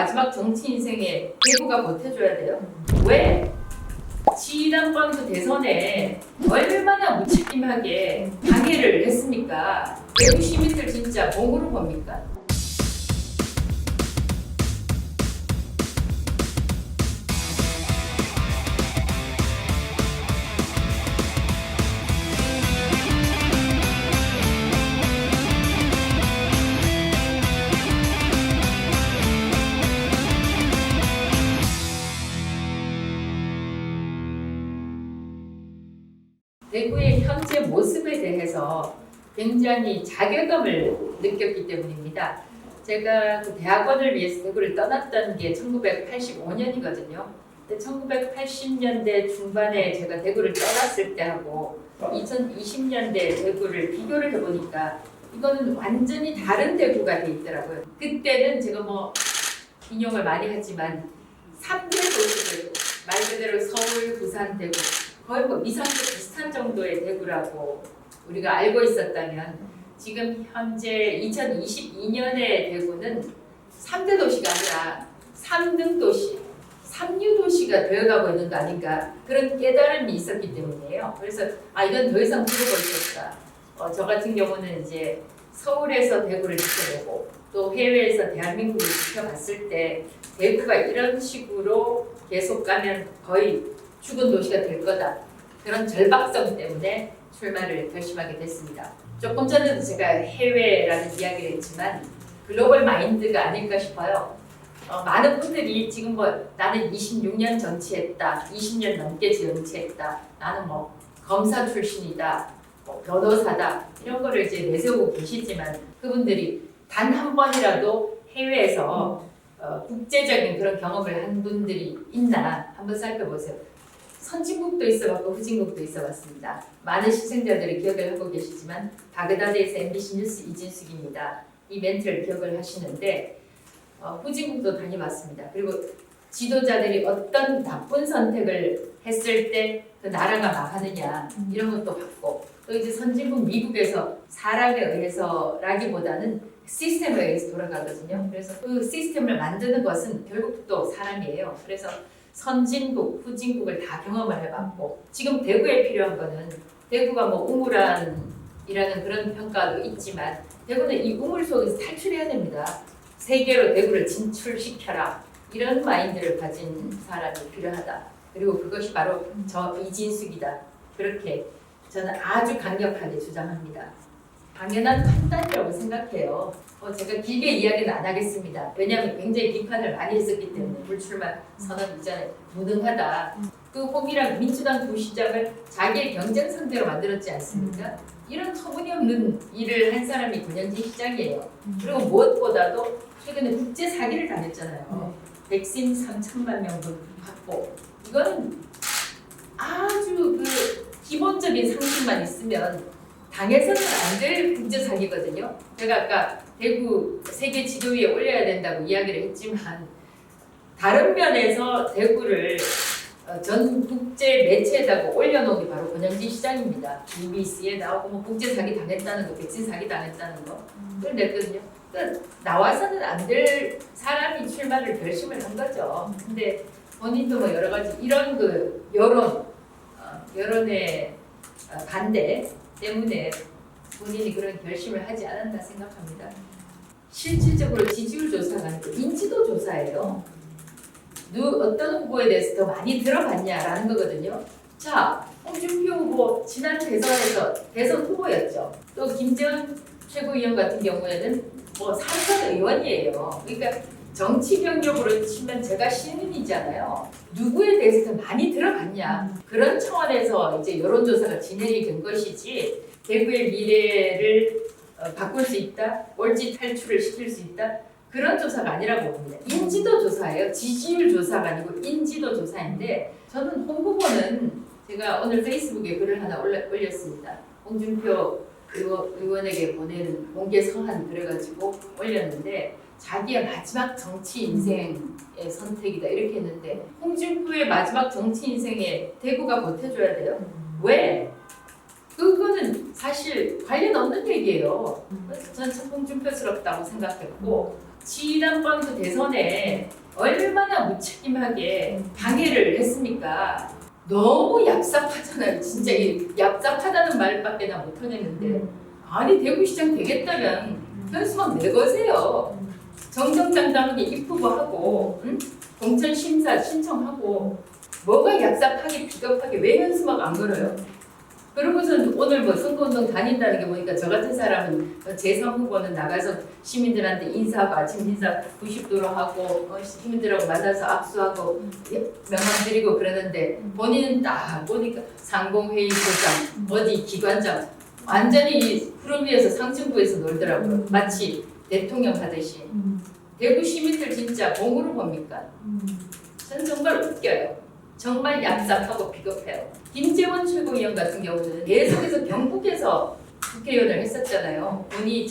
마지막 정치 인생에 대구가 버텨줘야 돼요. 왜? 지난번 그 대선에 얼마나 무책임하게 방해를 했습니까? 대구 시민들 진짜 공으로 봅니까? 대구의 현재 모습에 대해서 굉장히 자괴감을 느꼈기 때문입니다. 제가 그 대학원을 위해서 대구를 떠났던 게 1985년이거든요. 1980년대 중반에 제가 대구를 떠났을 때하고 2020년대 대구를 비교를 해보니까 이거는 완전히 다른 대구가 돼 있더라고요. 그때는 제가 뭐 인용을 많이 하지만 3대 도시대구 말 그대로 서울, 부산, 대구 거의 뭐 이상적 정도의 대구라고 우리가 알고 있었다면 지금 현재 2022년의 대구는 3대 도시가 아니라 3등 도시, 3류 도시가 되어가고 있는 거 아닌가 그런 깨달음이 있었기 때문이에요. 그래서 아 이건 더 이상 필요가 없었다. 어, 저 같은 경우는 이제 서울에서 대구를 지켜보고 또 해외에서 대한민국을 지켜봤을 때 대구가 이런 식으로 계속 가면 거의 죽은 도시가 될 거다. 그런 절박성 때문에 출마를 결심하게 됐습니다. 조금 전에도 제가 해외라는 이야기를 했지만 글로벌 마인드가 아닐까 싶어요. 어, 많은 분들이 지금 뭐 나는 26년 정치했다, 20년 넘게 정치했다, 나는 뭐 검사 출신이다, 뭐 변호사다 이런 거를 이제 내세우고 계시지만 그분들이 단 한 번이라도 해외에서 어, 국제적인 그런 경험을 한 분들이 있나 한번 살펴보세요. 선진국도 있어봤고 후진국도 있어봤습니다. 많은 시청자들이 기억을 하고 계시지만 바그다드에서 MBC 뉴스 이진숙입니다. 이 멘트를 기억을 하시는데 어, 후진국도 다녀봤습니다. 그리고 지도자들이 어떤 나쁜 선택을 했을 때 그 나라가 망하느냐 이런 것도 봤고 또 이제 선진국 미국에서 사람에 의해서라기보다는 시스템에 의해서 돌아가거든요. 그래서 그 시스템을 만드는 것은 결국 또 사람이에요. 그래서 선진국, 후진국을 다 경험을 해봤고 지금 대구에 필요한 거는 대구가 뭐 우물안이라는 그런 평가도 있지만 대구는 이 우물 속에서 탈출해야 됩니다. 세계로 대구를 진출시켜라 이런 마인드를 가진 사람이 필요하다. 그리고 그것이 바로 저 이진숙이다. 그렇게 저는 아주 강력하게 주장합니다. 당연한 판단이라고 생각해요. 어, 제가 길게 이야기는 안 하겠습니다. 왜냐하면 굉장히 비판을 많이 했었기 때문에 불출마 선언 이전에 무능하다. 그 홍이랑 민주당 두 시장을 자기의 경쟁 상대로 만들었지 않습니까? 이런 터무니없는 일을 한 사람이 권영진 시장이에요. 그리고 무엇보다도 최근에 국제 사기를 당했잖아요. 백신 3천만 명분 확보. 이거는 아주 그 기본적인 상식만 있으면 당해서는 안 될 국제 사기거든요. 제가 아까 대구 세계 지도 위에 올려야 된다고 이야기를 했지만 다른 면에서 대구를 어, 전 국제 매체에다가 올려놓은 게 바로 권영진 시장입니다. BBC에 나오고 뭐 국제 사기 당했다는 거, 백신 사기 당했다는 거, 그걸 냈거든요. 그러니까 나와서는 안 될 사람이 출마를 결심을 한 거죠. 근데 본인도 뭐 여러 가지 이런 그 여론, 어, 여론의 어, 반대 때문에 본인이 그런 결심을 하지 않았나 생각합니다. 실질적으로 지지율 조사가 아니고 인지도 조사예요. 누 어떤 후보에 대해서 더 많이 들어봤냐라는 거거든요. 자, 홍준표 후보 지난 대선에서 대선 후보였죠. 또 김재원 최고위원 같은 경우에는 뭐 상선 의원이에요. 그러니까 정치 경력으로 치면 제가 신인이잖아요. 누구에 대해서 더 많이 들어봤냐 그런 차원에서 이제 여론조사가 진행이 된 것이지 대구의 미래를 어, 바꿀 수 있다, 월지 탈출을 시킬 수 있다 그런 조사가 아니라고 봅니다. 인지도 조사예요. 지지율 조사가 아니고 인지도 조사인데 저는 홍 후보는 제가 오늘 페이스북에 글을 하나 올렸습니다. 홍준표 의원, 의원에게 보내는 공개 서한 그래가지고 올렸는데 자기의 마지막 정치 인생의 선택이다 이렇게 했는데 홍준표의 마지막 정치 인생에 대구가 버텨줘야 돼요. 왜? 그거는 사실 관련 없는 얘기예요. 저는 참 홍준표스럽다고 생각했고 지난번 그 대선에 얼마나 무책임하게 방해를 했습니까? 너무 얍삽하잖아요. 진짜 이 얍삽하다는 말밖에 나 못하겠는데 아니 대구시장 되겠다면 현수막 내거세요. 정정당당하게 입후보 하고 응? 공천 심사 신청하고 뭐가 얍삽하게 비겁하게 왜 현수막 안 걸어요? 그러고선 오늘 뭐 선거운동 다닌다는 게 보니까 저 같은 사람은 제3 후보는 나가서 시민들한테 인사하고 아침 인사 90도로 하고 어, 시민들하고 만나서 악수하고 예, 명함 드리고 그러는데 본인은 딱 보니까 상공회의 소장 어디 기관장 완전히 이 푸른 위에서 상층부에서 놀더라고요. 마치 대통령 하듯이. 대구 시민들 진짜 공으로 봅니까? 저는 정말 웃겨요. 정말 얍삽하고 비겁해요. 김재원 최고위원 같은 경우는 계속해서 경북에서 국회의원을 했었잖아요. 본이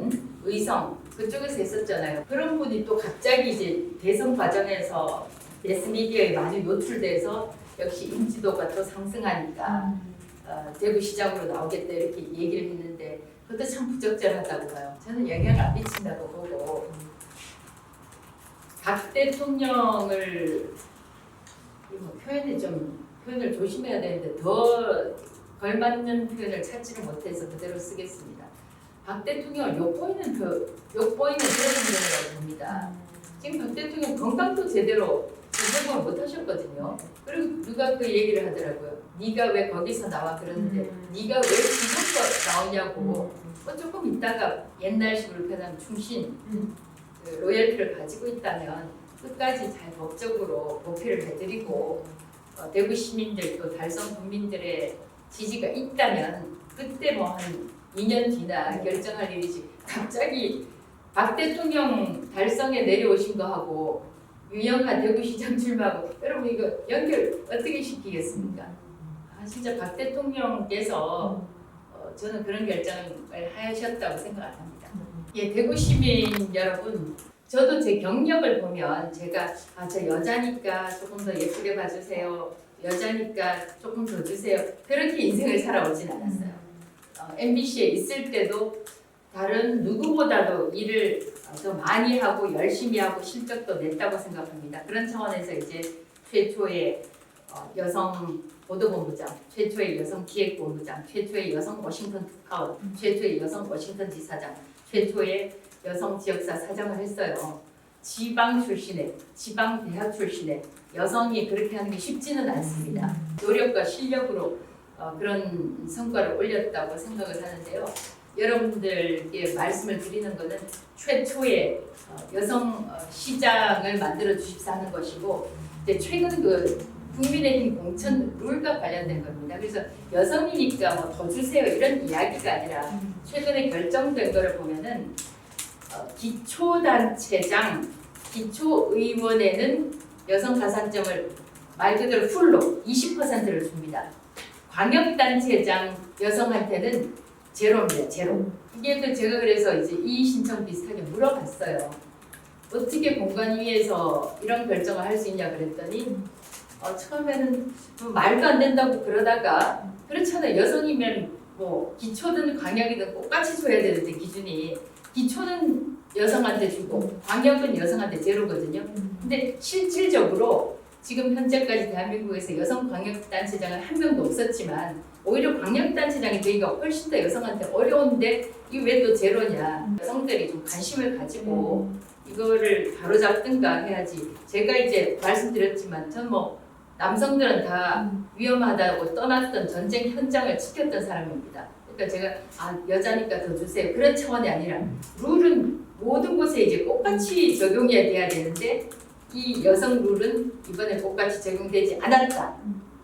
응? 의성 그쪽에서 했었잖아요. 그런 분이 또 갑자기 이제 대선 과정에서 매스미디어에 많이 노출돼서 역시 인지도가 또 상승하니까 어, 대구시장으로 나오겠다 이렇게 얘기를 했는데 그것도 참 부적절하다고 봐요. 저는 영향 안 미친다고 보고 박 대통령을 뭐 표현이 좀 표현을 조심해야 되는데 더 걸맞는 표현을 찾지를 못해서 그대로 쓰겠습니다. 박 대통령을 욕보이는 표, 욕보이는 대통령이라고 봅니다. 지금 박 대통령 건강도 제대로 회복을 못 하셨거든요. 그리고 누가 그 얘기를 하더라고요. 네가 왜 거기서 나와 그러는데 네가 왜 지금껏 나오냐고. 뭐 조금 있다가 옛날식으로 표현하면 충신 그 로열티를 가지고 있다면 끝까지 잘 법적으로 보필을 해드리고 어, 대구 시민들 또 달성 국민들의 지지가 있다면 그때 뭐 한 2년 뒤나 결정할 일이지 갑자기 박 대통령 달성에 내려오신 거 하고 유영한 대구시장 출마하고 여러분 이거 연결 어떻게 시키겠습니까? 아 진짜 박 대통령께서 어, 저는 그런 결정을 하셨다고 생각 안 합니다. 예, 대구 시민 여러분, 저도 제 경력을 보면 제가 아, 저 여자니까 조금 더 예쁘게 봐주세요. 여자니까 조금 더 주세요. 그렇게 인생을 살아오진 않았어요. 어, MBC에 있을 때도 다른 누구보다도 일을 어, 더 많이 하고 열심히 하고 실적도 냈다고 생각합니다. 그런 차원에서 이제 최초의 어, 여성 보도본부장, 최초의 여성 기획본부장, 최초의 여성 워싱턴 특파원, 최초의 여성 워싱턴 지사장, 최초의 여성 지역사 사장을 했어요. 지방 출신의, 지방 대학 출신의 여성이 그렇게 하는 게 쉽지는 않습니다. 노력과 실력으로 어, 그런 성과를 올렸다고 생각을 하는데요. 여러분들께 말씀을 드리는 것은 최초의 어, 여성 어, 시장을 만들어 주십사 하는 것이고 이제 최근 그 국민의힘 공천 룰과 관련된 겁니다. 그래서 여성이니까 뭐 더 주세요 이런 이야기가 아니라 최근에 결정된 거를 보면은 어, 기초단체장, 기초의원에는 여성 가산점을 말 그대로 풀로 20%를 줍니다. 광역단체장 여성한테는 제로입니다. 제로. 이게 그 제가 그래서 이제 이 신청 비슷하게 물어봤어요. 어떻게 공관위에서 이런 결정을 할 수 있냐 그랬더니 어, 처음에는 뭐 말도 안 된다고 그러다가 그렇잖아요. 여성이면 뭐 기초든 광역이든 똑같이 줘야 되는데 기준이 기초는 여성한테 주고 광역은 여성한테 제로거든요. 근데 실질적으로 지금 현재까지 대한민국에서 여성 광역단체장은 한 명도 없었지만 오히려 광역단체장이 되기가 훨씬 더 여성한테 어려운데 이게 왜 또 제로냐 여성들이 좀 관심을 가지고 이거를 바로잡든가 해야지 제가 이제 말씀드렸지만 전 뭐 남성들은 다 위험하다고 떠났던 전쟁 현장을 지켰던 사람입니다. 그러니까 제가 아 여자니까 더 주세요 그런 차원이 아니라 룰은 모든 곳에 이제 똑같이 적용이 돼야 되는데 이 여성 룰은 이번에 똑같이 적용되지 않았다.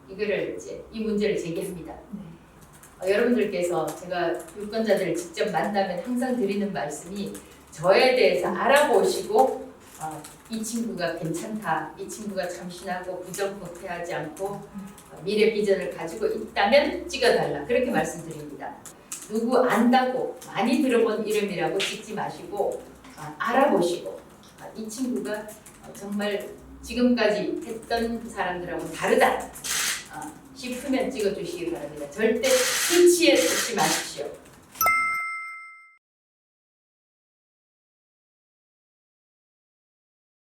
이거를 이제 이 문제를 제기합니다. 어, 여러분들께서 제가 유권자들을 직접 만나면 항상 드리는 말씀이 저에 대해서 알아보시고 어, 이 친구가 괜찮다, 이 친구가 참신하고 부정부패하지 않고 어, 미래 비전을 가지고 있다면 찍어달라 그렇게 말씀드립니다. 누구 안다고 많이 들어본 이름이라고 찍지 마시고 아, 알아보시고 아, 이 친구가 어, 정말 지금까지 했던 사람들하고 다르다 아, 싶으면 찍어주시기 바랍니다. 절대 수치에 쓰지 마십시오.